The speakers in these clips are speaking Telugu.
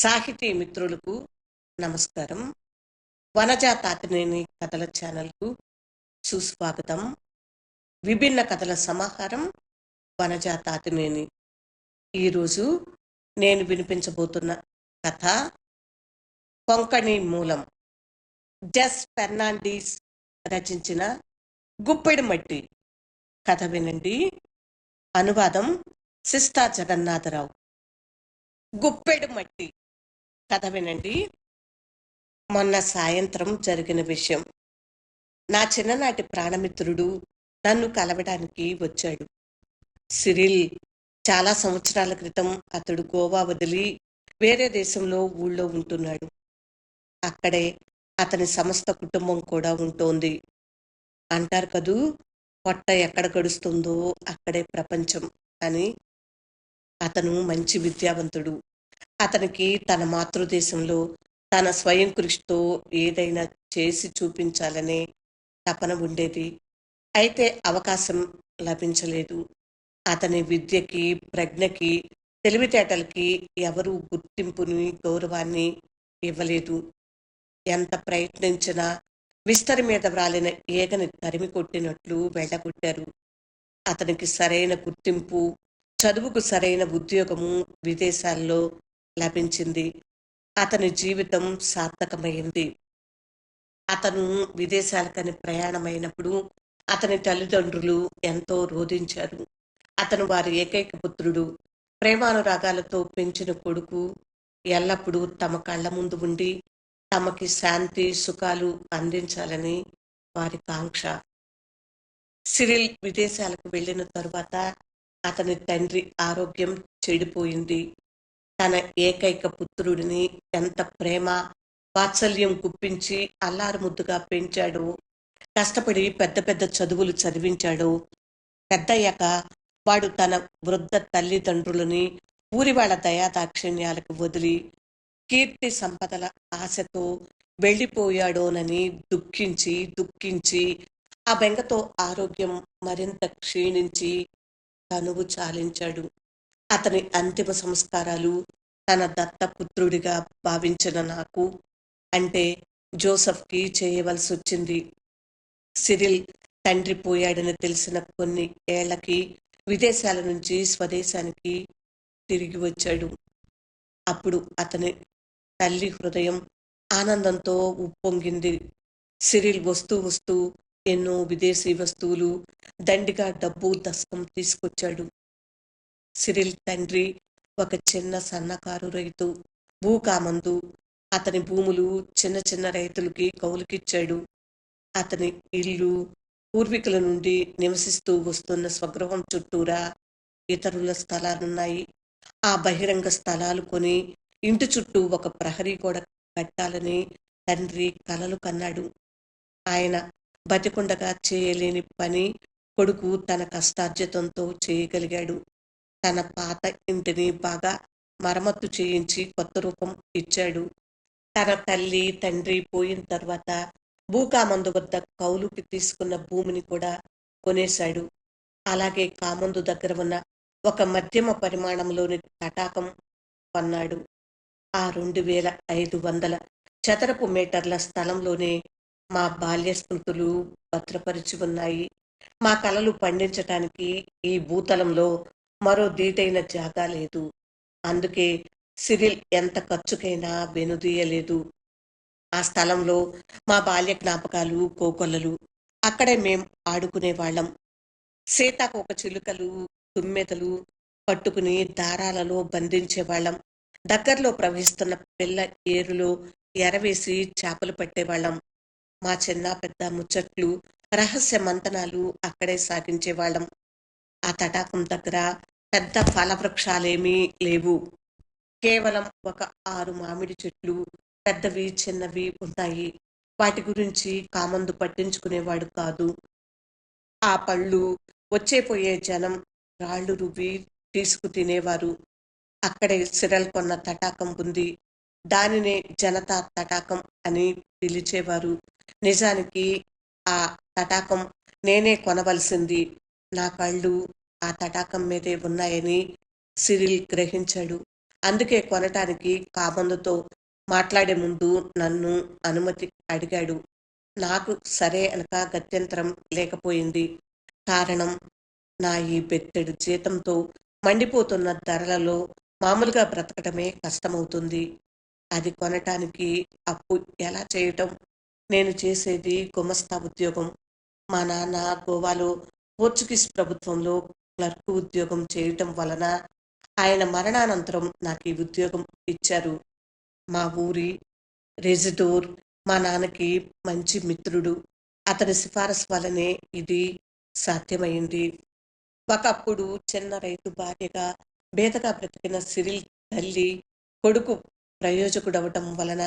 సాహితీ మిత్రులకు నమస్కారం. వనజా తాతినేని కథల ఛానల్కు సుస్వాగతం. విభిన్న కథల సమాహారం వనజా తాతినేని ఈరోజు నేను వినిపించబోతున్న కథ కొంకణి మూలం. జస్ ఫెర్నాండీస్ రచించిన గుప్పెడి మట్టి. కథ వినండి. అనువాదం సిస్తా జగన్నాథరావు. గుప్పెడు మట్టి. కథ వినండి మొన్న సాయంత్రం జరిగిన విషయం. నా చిన్ననాటి ప్రాణమిత్రుడు నన్ను కలవడానికి వచ్చాడు. సిరిల్ చాలా సంవత్సరాల క్రితం అతడు గోవా వదిలి వేరే దేశంలో ఊళ్ళో ఉంటున్నాడు. అక్కడే అతని సమస్త కుటుంబం కూడా ఉంటోంది. అంటారు కదూ పొట్ట ఎక్కడ గడుస్తుందో అక్కడే ప్రపంచం అని. అతను మంచి విద్యావంతుడు. అతనికి తన మాతృదేశంలో తన స్వయం కృషితో ఏదైనా చేసి చూపించాలనే తపన ఉండేది. అయితే అవకాశం లభించలేదు. అతని విద్యకి ప్రజ్ఞకి తెలివితేటలకి ఎవరూ గుర్తింపుని గౌరవాన్ని ఇవ్వలేదు. ఎంత ప్రయత్నించినా విస్తరి మీద వ్రాలిన ఏగని తరిమి కొట్టినట్లు వెళ్ళగొట్టారు. అతనికి సరైన గుర్తింపు చదువుకు సరైన ఉద్యోగము విదేశాల్లో లభించింది. అతని జీవితం సార్థకమైంది. అతను విదేశాలకని ప్రయాణమైనప్పుడు అతని తల్లిదండ్రులు ఎంతో రోధించారు. అతను వారి ఏకైక పుత్రుడు. ప్రేమానురాగాలతో పెంచిన కొడుకు ఎల్లప్పుడూ తమ కళ్ళ ముందు ఉండి తమకి శాంతి సుఖాలు అందించాలని వారి కాంక్ష. సిరిల్ విదేశాలకు వెళ్ళిన తరువాత అతని తండ్రి ఆరోగ్యం చెడిపోయింది. తన ఏకైక పుత్రుడిని ఎంత ప్రేమ వాత్సల్యం కుప్పించి అల్లారు ముద్దుగా పెంచాడు. కష్టపడి పెద్ద పెద్ద చదువులు చదివించాడు. పెద్దయ్యాక వాడు తన వృద్ధ తల్లిదండ్రులని ఊరి వాళ్ళ దయాదాక్షిణ్యాలకు వదిలి కీర్తి సంపదల ఆశతో వెళ్ళిపోయాడోనని దుఃఖించి దుఃఖించి ఆ బెంగతో ఆరోగ్యం మరింత క్షీణించి తనువు చాలించాడు. అతని అంతిమ సంస్కారాలు తన దత్తపుత్రుడిగా భావించిన నాకు అంటే జోసఫ్కి చేయవలసి వచ్చింది సిరిల్ తండ్రి పోయాడని తెలిసిన కొన్ని ఏళ్ళకి విదేశాల నుంచి స్వదేశానికి తిరిగి వచ్చాడు. అప్పుడు అతని తల్లి హృదయం ఆనందంతో ఉప్పొంగింది. సిరిల్ వస్తూ వస్తూ ఎన్నో విదేశీ వస్తువులు దండిగా డబ్బు దశకం తీసుకొచ్చాడు. సిరిల్ తండ్రి ఒక చిన్న సన్నకారు రైతు భూకామందు అతని భూములు చిన్న చిన్న రైతులకి కౌలుకిచ్చాడు. అతని ఇల్లు పూర్వీకుల నుండి నివసిస్తూ వస్తున్న స్వగృహం చుట్టూరా ఇతరుల స్థలాలున్నాయి. ఆ బహిరంగ స్థలాలు కొని ఇంటి చుట్టూ ఒక ప్రహరీ గోడ కట్టాలని తండ్రి కలలు కన్నాడు. ఆయన బతికుండగా చేయలేని పని కొడుకు తన కష్టార్జితంతో చేయగలిగాడు. తన పాత ఇంటిని బాగా మరమ్మతు చేయించి కొత్త రూపం ఇచ్చాడు. తన తల్లి తండ్రి పోయిన తర్వాత భూకామందు వద్ద కౌలుకి తీసుకున్న భూమిని కూడా కొనేశాడు. అలాగే కామందు దగ్గర ఉన్న ఒక మధ్యమ పరిమాణంలోని తటాకం కొన్నాడు. ఆ రెండు వేల ఐదు వందల చదరపు మీటర్ల స్థలంలోనే మా బాల్య స్మృతులు భద్రపరిచి ఉన్నాయి. మా కలలు పండించటానికి ఈ భూతలంలో మరో దీటైన జాగా లేదు. అందుకే సిరిల్ ఎంత ఖర్చుకైనా వెనుదీయలేదు. ఆ స్థలంలో మా బాల్య జ్ఞాపకాలు కోకొల్లలు అక్కడే మేం ఆడుకునే వాళ్ళం. సీతాకోక చిలుకలు తుమ్మెదలు పట్టుకుని దారాలలో బంధించే వాళ్ళం. దగ్గరలో ప్రవహిస్తున్న పిల్ల ఏరులో ఎరవేసి చేపలు పట్టేవాళ్ళం మా చిన్న పెద్ద ముచ్చట్లు రహస్య మంతనాలు అక్కడే సాగించేవాళ్ళం ఆ తటాకం దగ్గర పెద్ద ఫలవృక్షాలేమీ లేవు. కేవలం ఒక ఆరు మామిడి చెట్లు పెద్దవి చిన్నవి ఉంటాయి. వాటి గురించి కామందు పట్టించుకునేవాడు కాదు. ఆ పళ్ళు వచ్చే పోయే జనం రాళ్ళు రువ్వి తీసుకు తినేవారు అక్కడే సిరల్ కొన్న తటాకం ఉంది. దానినే జనతా తటాకం అని పిలిచేవారు. నిజానికి ఆ తటాకం నేనే కొనవలసింది. నా కళ్ళు ఆ తటాకం మీదే ఉన్నాయని సిరిల్ గ్రహించాడు. అందుకే కొనటానికి కాబందుతో మాట్లాడే ముందు నన్ను అనుమతి అడిగాడు. నాకు సరే అనక గత్యంతరం లేకపోయింది. కారణం నా ఈ బెత్తెడు జీతంతో మండిపోతున్న ధరలలో మామూలుగా బ్రతకటమే కష్టమవుతుంది. అది కొనటానికి అప్పు ఎలా చేయటం? నేను చేసేది గుమస్తా ఉద్యోగం. మా నాన్న గోవాలో పోర్చుగీస్ ప్రభుత్వంలో క్లర్క్ ఉద్యోగం చేయటం వలన ఆయన మరణానంతరం నాకు ఈ ఉద్యోగం ఇచ్చారు. మా ఊరి రెజిడోర్ మా నాన్నకి మంచి మిత్రుడు. అతని సిఫారసు వలనే ఇది సాధ్యమైంది. ఒకప్పుడు చిన్న రైతు భార్యగా బేదగా బ్రతికిన సిరిల్ తల్లి కొడుకు ప్రయోజకుడవటం వలన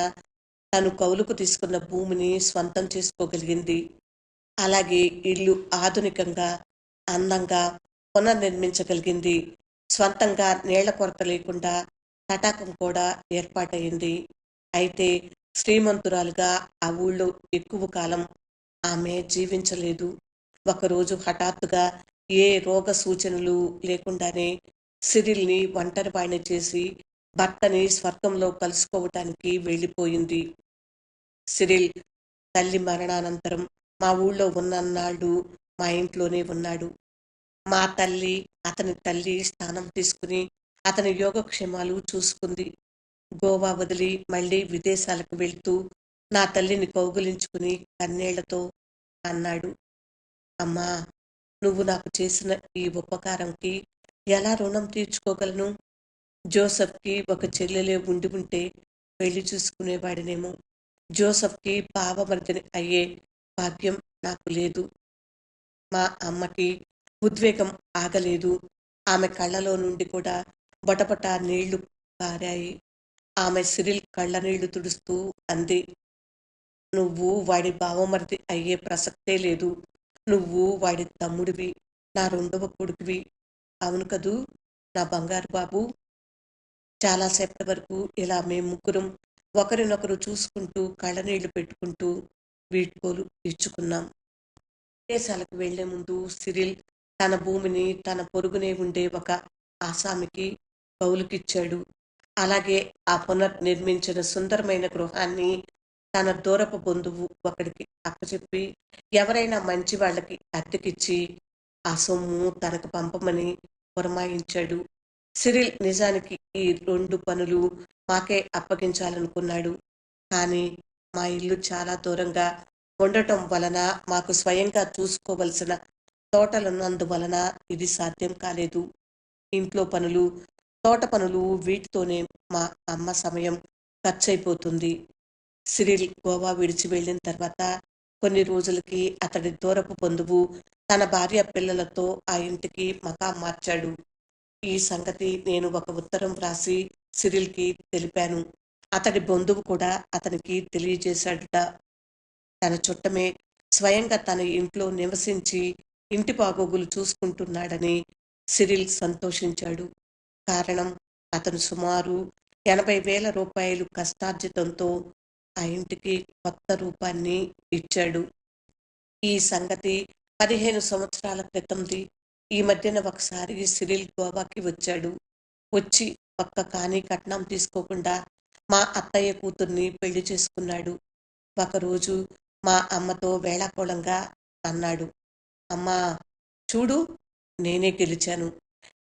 తను కౌలుకు తీసుకున్న భూమిని స్వంతం చేసుకోగలిగింది. అలాగే ఇల్లు ఆధునికంగా అందంగా పునర్నిర్మించగలిగింది. స్వంతంగా నీళ్ళ కొరత లేకుండా తటాకం కూడా ఏర్పాటైంది అయితే శ్రీమంతురాలుగా ఆ ఊళ్ళో ఎక్కువ కాలం ఆమె జీవించలేదు. ఒకరోజు హఠాత్తుగా ఏ రోగ సూచనలు లేకుండానే సిరిల్ని ఒంటరి వాణ్ణి చేసి భర్తని స్వర్గంలో కలుసుకోవటానికి వెళ్ళిపోయింది. సిరిల్ తల్లి మరణానంతరం మా ఊళ్ళో ఉన్నన్నాడు మా ఇంట్లోనే ఉన్నాడు. మా తల్లి అతని తల్లి స్థానం తీసుకుని అతని యోగక్షేమాలు చూసుకుంది. గోవా వదిలి మళ్ళీ విదేశాలకు వెళ్తూ నా తల్లిని కౌగులించుకుని కన్నీళ్ళతో అన్నాడు. అమ్మా నువ్వు నాకు చేసిన ఈ ఉపకారంకి ఎలా రుణం తీర్చుకోగలను? జోసఫ్కి ఒక చెల్లెలే ఉండి ఉంటే పెళ్ళి చూసుకునేవాడినేమో. జోసఫ్కి పావమర్దిని అయ్యే భాగ్యం నాకు లేదు. మా అమ్మకి ఉద్వేగం ఆగలేదు. ఆమె కళ్ళలో నుండి కూడా బొటబొట నీళ్ళు పారాయి. ఆమె సిరిల్ కళ్ళ నీళ్ళు తుడుస్తూ అంది. నువ్వు వాడి బావమరిది అయ్యే ప్రసక్తే లేదు. నువ్వు వాడి తమ్ముడివి నా రెండవ కొడుకువి. అవును కదూ? నా బంగారు బాబు? చాలాసేపటి వరకు ఇలా మేము ముగ్గురం ఒకరినొకరు చూసుకుంటూ కళ్ళనీళ్ళు పెట్టుకుంటూ వీడ్కోలు ఇచ్చుకున్నాం విదేశాలకు వెళ్ళే ముందు సిరిల్ తన భూమిని తన పొరుగునే ఉండే ఒక ఆసామికి కౌలుకిచ్చాడు. అలాగే ఆ పునర్నిర్మించిన సుందరమైన గృహాన్ని తన దూరపు బంధువు ఒకడికి అప్పచెప్పి ఎవరైనా మంచి వాళ్ళకి అద్దెకిచ్చి ఆ సొమ్ము తనకు పంపమని పురమాయించాడు. సిరిల్ నిజానికి ఈ రెండు పనులు మాకే అప్పగించాలనుకున్నాడు. కానీ మా ఇల్లు చాలా దూరంగా ఉండటం వలన మాకు స్వయంగా చూసుకోవలసిన తోటలున్నందువలన ఇది సాధ్యం కాలేదు. ఇంట్లో పనులు తోట పనులు వీటితోనే మా అమ్మ సమయం ఖర్చయిపోతుంది. సిరిల్ గోవా విడిచి వెళ్ళిన తర్వాత కొన్ని రోజులకి అతడి దూరపు బంధువు తన భార్య పిల్లలతో ఆ ఇంటికి మకా మార్చాడు. ఈ సంగతి నేను ఒక ఉత్తరం వ్రాసి సిరిల్కి తెలిపాను. అతడి బంధువు కూడా అతనికి తెలియజేశాడట. తన చుట్టమే స్వయంగా తన ఇంట్లో నివసించి ఇంటి బాగోగులు చూసుకుంటున్నాడని సిరిల్ సంతోషించాడు. కారణం అతను సుమారు ఎనభై వేల రూపాయలు కష్టార్జితంతో ఆ ఇంటికి కొత్త రూపాన్ని ఇచ్చాడు. ఈ సంగతి పదిహేను సంవత్సరాల క్రితంది. ఈ మధ్యన ఒకసారి సిరిల్ గోవాకి వచ్చాడు. వచ్చి ఒక్క కానీ కట్నం తీసుకోకుండా మా అత్తయ్య కూతుర్ని పెళ్ళి చేసుకున్నాడు. ఒకరోజు మా అమ్మతో వేళాకోళంగా అన్నాడు. అమ్మా చూడు నేనే గెలిచాను.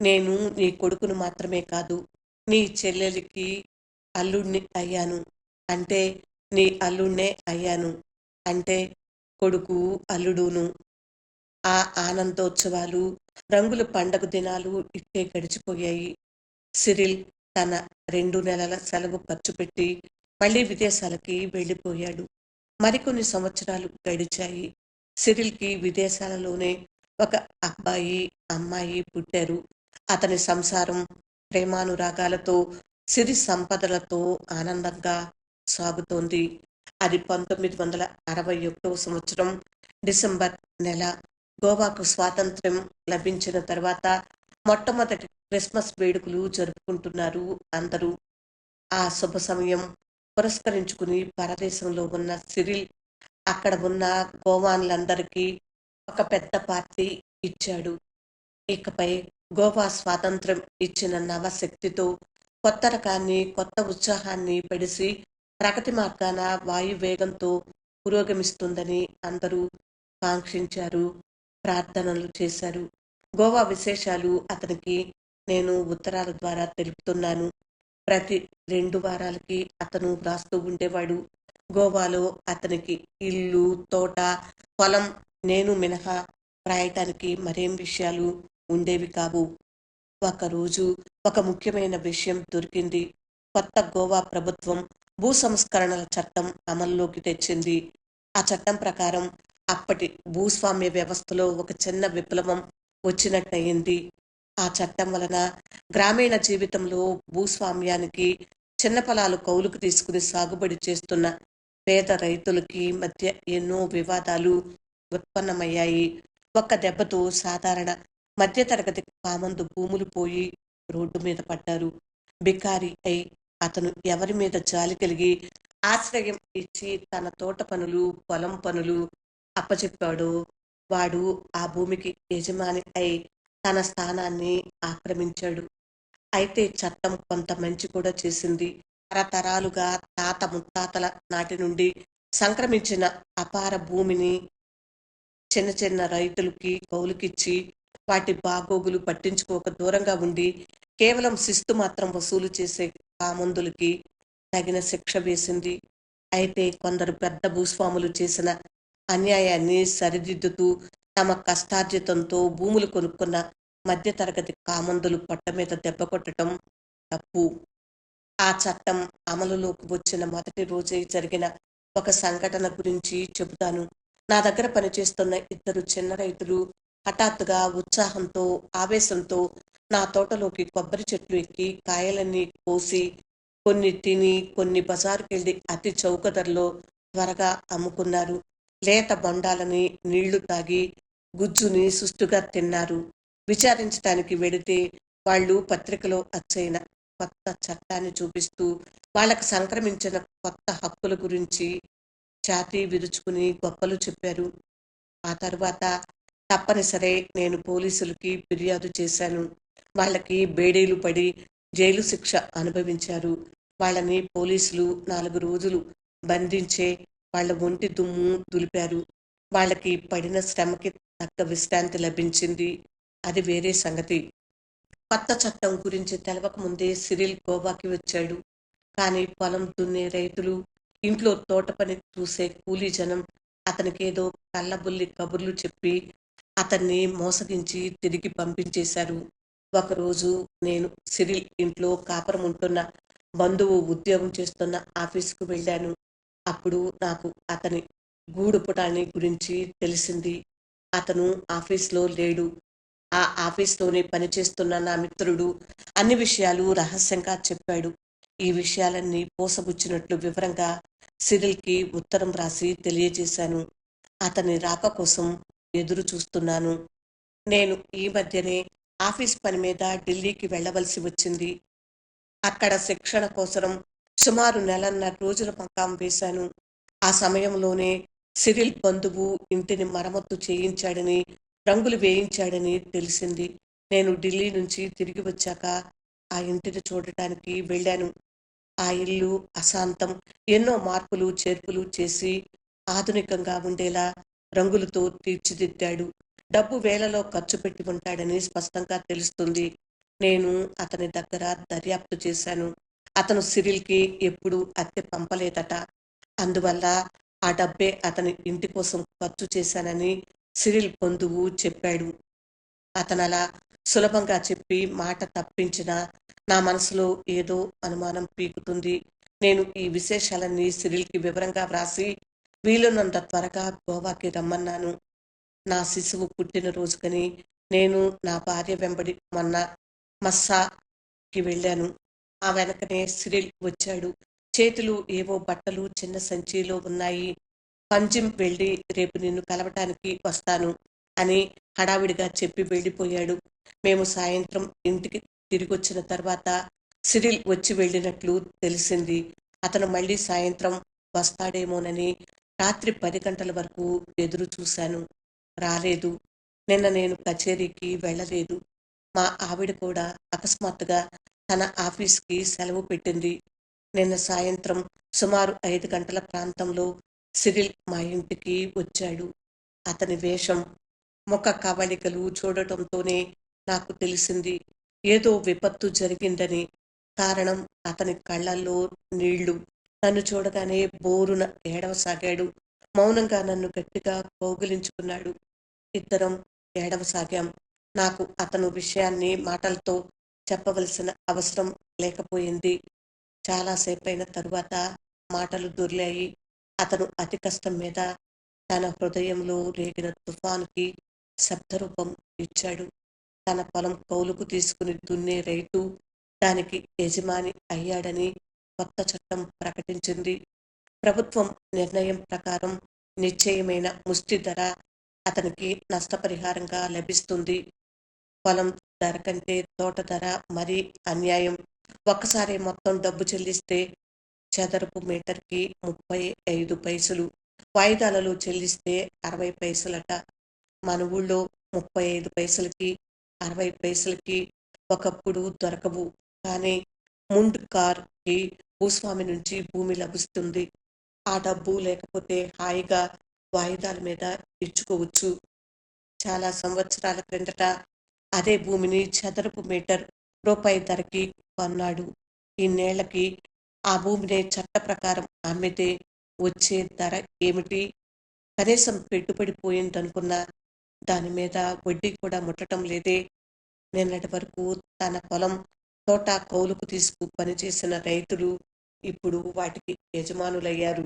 నేను నీ కొడుకును మాత్రమే కాదు నీ చెల్లెలికి అల్లుడిని అయ్యాను. అంటే నీ అల్లుడినే అయ్యాను. అంటే కొడుకు అల్లుడును. ఆ ఆనందోత్సవాలు రంగుల పండగ దినాలు ఇట్టే గడిచిపోయాయి. సిరిల్ తన రెండు నెలల సెలవు ఖర్చు పెట్టి మళ్ళీ విదేశాలకి వెళ్ళిపోయాడు. మరికొన్ని సంవత్సరాలు గడిచాయి. సిరిల్కి విదేశాలలోనే ఒక అబ్బాయి అమ్మాయి పుట్టారు. అతని సంసారం ప్రేమానురాగాలతో సిరి సంపదలతో ఆనందంగా సాగుతోంది. అది పంతొమ్మిది వందల అరవై ఒకటో సంవత్సరం డిసెంబర్ నెల. గోవాకు స్వాతంత్ర్యం లభించిన తర్వాత మొట్టమొదటి క్రిస్మస్ వేడుకలు జరుపుకుంటున్నారు. అందరూ ఆ శుభ సమయం పురస్కరించుకుని పరదేశంలో ఉన్న సిరిల్ అక్కడ ఉన్న గోవాన్లందరికీ ఒక పెద్ద పార్టీ ఇచ్చాడు. ఇకపై గోవా స్వాతంత్రం ఇచ్చిన నవశక్తితో కొత్త రకాన్ని కొత్త ఉత్సాహాన్ని పెడిసి ప్రగతి మార్గాన వాయు వేగంతో పురోగమిస్తుందని అందరూ కాంక్షించారు ప్రార్థనలు చేశారు. గోవా విశేషాలు అతనికి నేను ఉత్తరాల ద్వారా తెలుపుతున్నాను. ప్రతి రెండు వారాలకి అతను వ్రాస్తూ ఉండేవాడు. గోవాలో అతనికి ఇల్లు తోట పొలం నేను మినహా రాయటానికి మరేం విషయాలు ఉండేవి కావు. ఒకరోజు ఒక ముఖ్యమైన విషయం దొరికింది. కొత్త గోవా ప్రభుత్వం భూ సంస్కరణల చట్టం అమల్లోకి తెచ్చింది. ఆ చట్టం ప్రకారం అప్పటి భూస్వామ్య వ్యవస్థలో ఒక చిన్న విప్లవం వచ్చినట్టయింది. ఆ చట్టం వలన గ్రామీణ జీవితంలో భూస్వామ్యానికి చిన్న పొలాలు కౌలుకు తీసుకుని సాగుబడి చేస్తున్న పేద రైతులకి మధ్య ఎన్నో వివాదాలు ఉత్పన్నమయ్యాయి. ఒక్క దెబ్బతో సాధారణ మధ్యతరగతి కామందు భూములు పోయి రోడ్డు మీద పడ్డారు. బికారి అయి అతను ఎవరి మీద జాలి కలిగి ఆశ్రయం ఇచ్చి తన తోట పనులు పొలం పనులు అప్పచెప్పాడో వాడు ఆ భూమికి యజమాని అయి తన స్థానాన్ని ఆక్రమించాడు. అయితే చట్టం కొంత మంచి కూడా చేసింది. తరతరాలుగా తాత ముత్తాతల నాటి నుండి సంక్రమించిన అపార భూమిని చిన్న చిన్న రైతులకి కౌలుకిచ్చి వాటి బాగోగులు పట్టించుకోక దూరంగా ఉండి కేవలం శిస్తు మాత్రం వసూలు చేసే కామందులకి తగిన శిక్ష వేసింది. అయితే కొందరు పెద్ద భూస్వాములు చేసిన అన్యాయాన్ని సరిదిద్దుతూ తమ కష్టార్జితంతో భూములు కొనుక్కున్న మధ్యతరగతి కామందులు పట్ట మీద దెబ్బ కొట్టడం తప్పు. ఆ చట్టం అమలులోకి వచ్చిన మొదటి రోజే జరిగిన ఒక సంఘటన గురించి చెబుతాను. నా దగ్గర పనిచేస్తున్న ఇద్దరు చిన్న రైతులు హఠాత్తుగా ఉత్సాహంతో ఆవేశంతో నా తోటలోకి కొబ్బరి చెట్లు ఎక్కి కాయలన్నీ కోసి కొన్ని తిని కొన్ని బజారుకెళ్ళి అతి చౌక ధరలో త్వరగా అమ్ముకున్నారు. లేత బొండాలని నీళ్ళు తాగి గుజ్జుని సుష్టుగా తిన్నారు. విచారించడానికి వెడితే వాళ్ళు పత్రికలో అచ్చైన కొత్త చట్టాన్ని చూపిస్తూ వాళ్ళకు సంక్రమించిన కొత్త హక్కుల గురించి ఛాతీ విరుచుకుని గొప్పలు చెప్పారు. ఆ తర్వాత తప్పనిసరే నేను పోలీసులకి ఫిర్యాదు చేశాను. వాళ్ళకి బేడీలు పడి జైలు శిక్ష అనుభవించారు. వాళ్ళని పోలీసులు నాలుగు రోజులు బంధించే వాళ్ళ ఒంటి దుమ్ము దులిపారు. వాళ్ళకి పడిన శ్రమకి తగ్గ విశ్రాంతి లభించింది. అది వేరే సంగతి. కొత్త చట్టం గురించి తెలవక ముందే సిరిల్ గోవాకి వచ్చాడు. కానీ పొలం దున్నే రైతులు ఇంట్లో తోట పని చూసే కూలీ జనం అతనికేదో కళ్ళబుల్లి కబుర్లు చెప్పి అతన్ని మోసగించి తిరిగి పంపించేశారు. ఒకరోజు నేను సిరిల్ ఇంట్లో కాపురం ఉంటున్న బంధువు ఉద్యోగం చేస్తున్న ఆఫీసుకు వెళ్ళాను. అప్పుడు నాకు అతని గూడు పుటాన్ని గురించి తెలిసింది. అతను ఆఫీస్లో లేడు. ఆ ఆఫీస్లోనే పనిచేస్తున్న నా మిత్రుడు అన్ని విషయాలు రహస్యంగా చెప్పాడు. ఈ విషయాలన్నీ పోసబుచ్చినట్లు వివరంగా సిరిల్కి ఉత్తరం రాసి తెలియజేశాను. అతని రాక కోసం ఎదురు చూస్తున్నాను. నేను ఈ మధ్యనే ఆఫీస్ పని మీద ఢిల్లీకి వెళ్ళవలసి వచ్చింది. అక్కడ శిక్షణ కోసం సుమారు నెలన్నర రోజుల పంకాం వేశాను. ఆ సమయంలోనే సిరిల్ బంధువు ఇంటిని మరమ్మత్తు చేయించాడని రంగులు వేయించాడని తెలిసింది. నేను ఢిల్లీ నుంచి తిరిగి వచ్చాక ఆ ఇంటిని చూడటానికి వెళ్ళాను. ఆ ఇల్లు అశాంతం. ఎన్నో మార్పులు చేర్పులు చేసి ఆధునికంగా ఉండేలా రంగులతో తీర్చిదిద్దాడు. డబ్బు వేలలో ఖర్చు పెట్టి ఉంటాడని స్పష్టంగా తెలుస్తుంది. నేను అతని దగ్గర దర్యాప్తు చేశాను. అతను సిరిల్కి ఎప్పుడు అత్తె పంపలేదట. అందువల్ల ఆ డబ్బే అతని ఇంటి కోసం ఖర్చు చేశానని సిరిల్ బంధువు చెప్పాడు. అతను అలా సులభంగా చెప్పి మాట తప్పించిన నా మనసులో ఏదో అనుమానం పీకుతుంది. నేను ఈ విశేషాలన్నీ సిరిల్కి వివరంగా వ్రాసి వీలున్నంత త్వరగా గోవాకి రమ్మన్నాను. నా శిశువు పుట్టిన రోజుకని నేను నా భార్య వెంబడి మొన్న మస్సాకి వెళ్ళాను. ఆ వెనకనే సిరిల్ వచ్చాడు. చేతులు ఏవో బట్టలు చిన్న సంచిలో ఉన్నాయి. పంజిం వెళ్ళి రేపు నిన్ను కలవటానికి వస్తాను అని హడావిడిగా చెప్పి వెళ్ళిపోయాడు. మేము సాయంత్రం ఇంటికి తిరిగి వచ్చిన తర్వాత సిరిల్ వచ్చి వెళ్ళినట్లు తెలిసింది. అతను మళ్ళీ సాయంత్రం వస్తాడేమోనని రాత్రి పది గంటల వరకు ఎదురు చూశాను. రాలేదు. నిన్న నేను కచేరీకి వెళ్ళలేదు. మా ఆవిడ కూడా అకస్మాత్తుగా తన ఆఫీస్కి సెలవు పెట్టింది. నిన్న సాయంత్రం సుమారు ఐదు గంటల ప్రాంతంలో సిరిల్ మా ఇంటికి వచ్చాడు. అతని వేషం ముఖ కవళికలు చూడటంతోనే నాకు తెలిసింది. ఏదో విపత్తు జరిగిందని. కారణం అతని కళ్ళల్లో నీళ్ళు. నన్ను చూడగానే బోరున ఏడవసాగాడు. మౌనంగా నన్ను గట్టిగా కౌగిలించుకున్నాడు. ఇద్దరం ఏడవసాగాం. నాకు అతను విషయాన్ని మాటలతో చెప్పవలసిన అవసరం లేకపోయింది. చాలాసేపైన తరువాత మాటలు దొర్లాయి. అతను అతి కష్టం మీద తన హృదయంలో రేగిన తుఫానుకి శబ్దరూపం ఇచ్చాడు. తన పొలం కౌలుకు తీసుకుని దున్నే రైతు దానికి యజమాని అయ్యాడని కొత్త చట్టం ప్రకటించింది. ప్రభుత్వం నిర్ణయం ప్రకారం నిశ్చయమైన ముష్టి ధర అతనికి నష్టపరిహారంగా లభిస్తుంది. పొలం ధర కంటే తోట ధర మరీ అన్యాయం. ఒక్కసారి మొత్తం డబ్బు చెల్లిస్తే చదరపు మీటర్కి ముప్పై ఐదు పైసలు వాయిదాలలో చెల్లిస్తే అరవై పైసలట. మన ఊళ్ళో ముప్పై ఐదు పైసలకి అరవై పైసలకి ఒకప్పుడు దొరకవు. కానీ ముండ్ కార్కి భూస్వామి నుంచి భూమి లభిస్తుంది. ఆ డబ్బు లేకపోతే హాయిగా వాయిదాల మీద ఇచ్చుకోవచ్చు. చాలా సంవత్సరాల క్రిందట అదే భూమిని చదరపు మీటర్ రూపాయి ధరకి కొన్నాడు. ఇన్నేళ్ళకి ఆ భూమిని చట్ట ప్రకారం అమ్మితే వచ్చే ధర ఏమిటి? కనీసం పెట్టుబడి పోయిందనుకున్నా దాని మీద వడ్డీ కూడా ముట్టడం లేదే. నిన్నటి వరకు తన పొలం తోట కౌలుకు తీసుకు పనిచేసిన రైతులు ఇప్పుడు వాటికి యజమానులయ్యారు.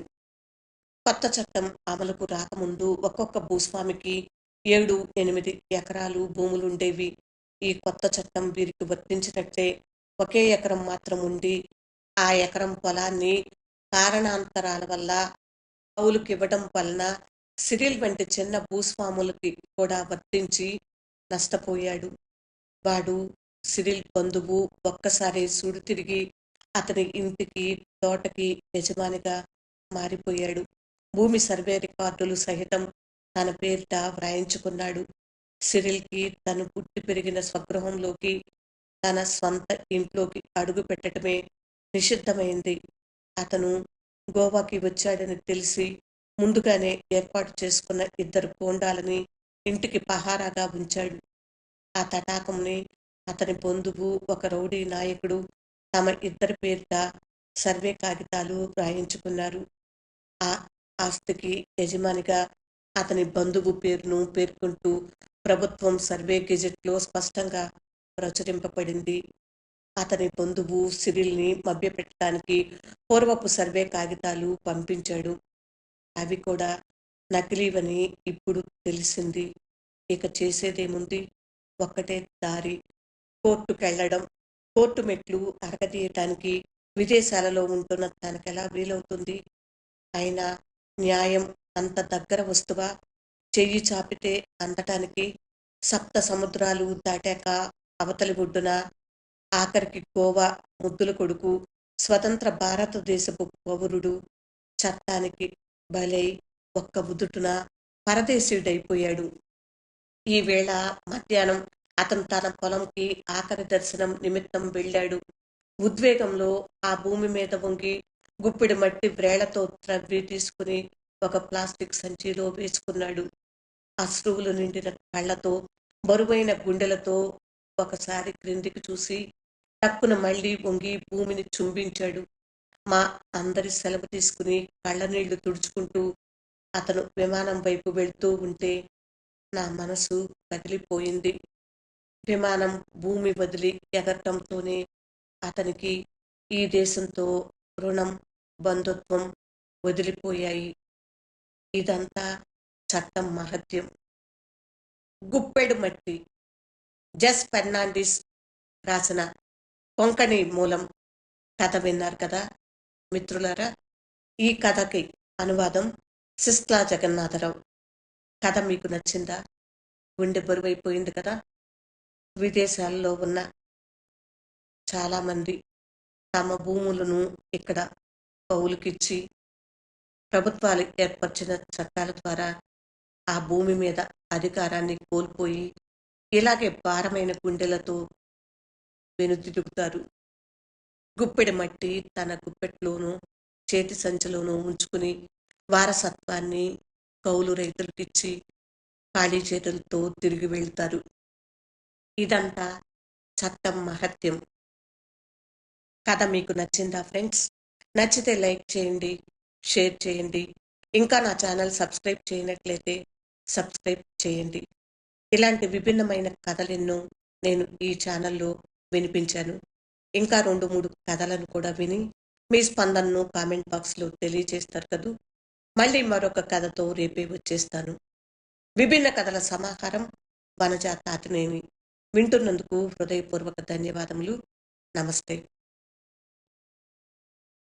కొత్త చట్టం అమలుకు రాకముందు ఒక్కొక్క భూస్వామికి ఏడు ఎనిమిది ఎకరాలు భూములుండేవి. ఈ కొత్త చట్టం వీరికి వర్తించినట్టే ఒకే ఎకరం మాత్రం ఉండి ఆ ఎకరం పొలాన్ని కారణాంతరాల వల్ల కౌలుకి ఇవ్వడం వలన సిరిల్ వంటి చిన్న భూస్వాములకి కూడా వర్తించి నష్టపోయాడు. వాడు సిరిల్ బంధువు ఒక్కసారి సుడి తిరిగి అతని ఇంటికి తోటకి యజమానిగా మారిపోయాడు. భూమి సర్వే రికార్డులు సహితం తన పేరిట వ్రాయించుకున్నాడు. సిరిల్కి తను పుట్టి పెరిగిన స్వగృహంలోకి తన స్వంత ఇంట్లోకి అడుగు పెట్టడమే నిషిద్ధమైంది. అతను గోవాకి వచ్చాడని తెలిసి ముందుగానే ఏర్పాటు చేసుకున్న ఇద్దరు కోండాలని ఇంటికి పహారాగా ఉంచాడు. ఆ తటాకంని అతని బంధువు ఒక రౌడీ నాయకుడు తమ ఇద్దరి పేరిట సర్వే కాగితాలు రాయించుకున్నారు ఆ ఆస్తికి యజమానిగా అతని బంధువు పేరును పేర్కొంటూ ప్రభుత్వం సర్వే గెజెట్లో స్పష్టంగా ప్రచురింపబడింది. అతని బంధువు సిరిల్ని మభ్యపెట్టడానికి పూర్వపు సర్వే కాగితాలు పంపించాడు. అవి కూడా నకిలీవని ఇప్పుడు తెలిసింది. ఇక చేసేదేముంది? ఒక్కటే దారి. కోర్టుకెళ్ళడం కోర్టు మెట్లు అరగదీయటానికి విదేశాలలో ఉంటున్న తనకెలా వీలవుతుంది? అయినా న్యాయం అంత దగ్గర వస్తువా? చెయ్యి చాపితే అందటానికి సప్త సముద్రాలు దాటాక అవతలి ఒడ్డున ఆఖరికి గోవా ముద్దుల కొడుకు స్వతంత్ర భారతదేశపు పౌరుడు చట్టానికి బలై ఒక్క ఉదుటున పరదేశీయుడైపోయాడు. ఈవేళ మధ్యాహ్నం అతను తన పొలంకి ఆఖరి దర్శనం నిమిత్తం వెళ్ళాడు. ఉద్వేగంలో ఆ భూమి మీద వంగి గుప్పిడి మట్టి వ్రేళ్ళతో త్రవ్వి తీసుకుని ఒక ప్లాస్టిక్ సంచిలో వేసుకున్నాడు. అశ్రువులు నిండిన కళ్ళతో బరువైన గుండెలతో ఒకసారి క్రిందికి చూసి టక్కున మళ్ళీ వంగి భూమిని చుంబించాడు. మా అందరి సెలవు తీసుకుని కళ్ళ నీళ్ళు తుడుచుకుంటూ అతను విమానం వైపు వెళ్తూ ఉంటే నా మనసు కదిలిపోయింది. విమానం భూమి వదిలి ఎగరటంతోనే అతనికి ఈ దేశంతో రుణం బంధుత్వం వదిలిపోయాయి. ఇదంతా చట్టం మహత్యం. గుప్పెడు మట్టి. జస్ ఫెర్నాండిస్ రాసిన కొంకణి మూలం కథ విన్నారు కదా మిత్రులారా? ఈ కథకి అనువాదం సిస్లా జగన్నాథరావు. కథ మీకు నచ్చిందా? గుండె బరువైపోయింది కదా? విదేశాల్లో ఉన్న చాలామంది తమ భూములను ఇక్కడ కౌలుకిచ్చి ప్రభుత్వాలు ఏర్పరిచిన చట్టాల ద్వారా ఆ భూమి మీద అధికారాన్ని కోల్పోయి ఇలాగే భారమైన గుండెలతో వెనుదిరుగుతారు గుప్పెడి మట్టి తన గుప్పెట్లోనూ చేతి సంచిలోనూ ఉంచుకుని వారసత్వాన్ని కౌలు రైతులకిచ్చి ఖాళీ చేతులతో తిరిగి వెళ్తారు. ఇదంతా చట్టం మహత్యం. కథ మీకు నచ్చిందా ఫ్రెండ్స్? నచ్చితే లైక్ చేయండి. షేర్ చేయండి. ఇంకా నా ఛానల్ సబ్స్క్రైబ్ చేయనట్లయితే సబ్స్క్రైబ్ చేయండి. ఇలాంటి విభిన్నమైన కథలెన్నో నేను ఈ ఛానల్లో వినిపించాను. ఇంకా రెండు మూడు కథలను కూడా విని మీ స్పందనను కామెంట్ బాక్స్లో తెలియజేస్తారు కదూ. మళ్ళీ మరొక కథతో రేపే వచ్చేస్తాను. విభిన్న కథల సమాహారం వనజా తాతినేని వింటున్నందుకు హృదయపూర్వక ధన్యవాదములు. నమస్తే.